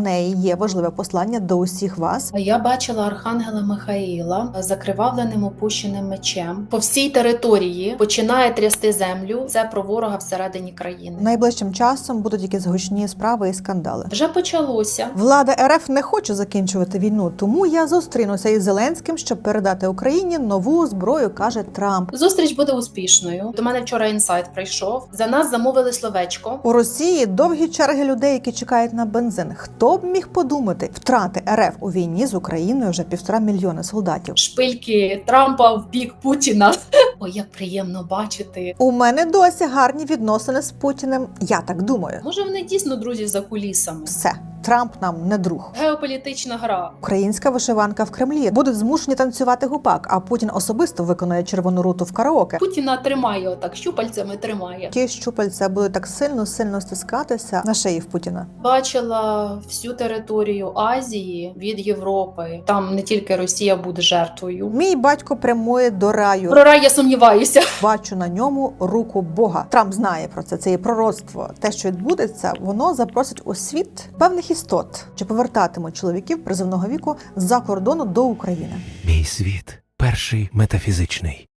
неї є важливе послання до усіх вас. Я бачила архангела Михаїла закривавленим опущеним мечем по всій території. Починає трясти землю. Це про ворога всередині країни. Найближчим часом будуть якісь гучні справи і скандали. Вже почалося. Влада РФ не хоче закінчувати війну, тому я зустрінуся із Зеленським, щоб передати Україні нову зброю, каже Трамп. Зустріч буде успішною. До мене вчора інсайт прийшов. За нас замовили словечко. У Росії довгі черги людей, які чекають на бензин. Хто б міг подумати, втрати РФ у війні з Україною вже півтора мільйони солдатів. Шпильки Трампа в бік Путіна. Ой, як приємно бачити. У мене досі гарні відносини з Путіним. Я так думаю. Може, вони дійсно друзі за кулісами. Все, Трамп нам не друг. Геополітична гра. Українська вишиванка в Кремлі будуть змушені танцювати гупак, а Путін особисто виконає червону руту в караоке. Путіна тримає отак, щупальцями тримає. Ті щупальця будуть так сильно сильно стискатися на шиї в Путіна. Бачила всю територію Азії від Європи. Там не тільки Росія буде жертвою. Мій батько прямує до раю. Про рай я сумніваюся. Бачу на ньому руку Бога. Трамп знає про це. Це є пророцтво. Те, що відбудеться, воно запросить у світ певних істот, чи повертатимуть чоловіків призовного віку з-за кордону до України. Мій світ перший метафізичний.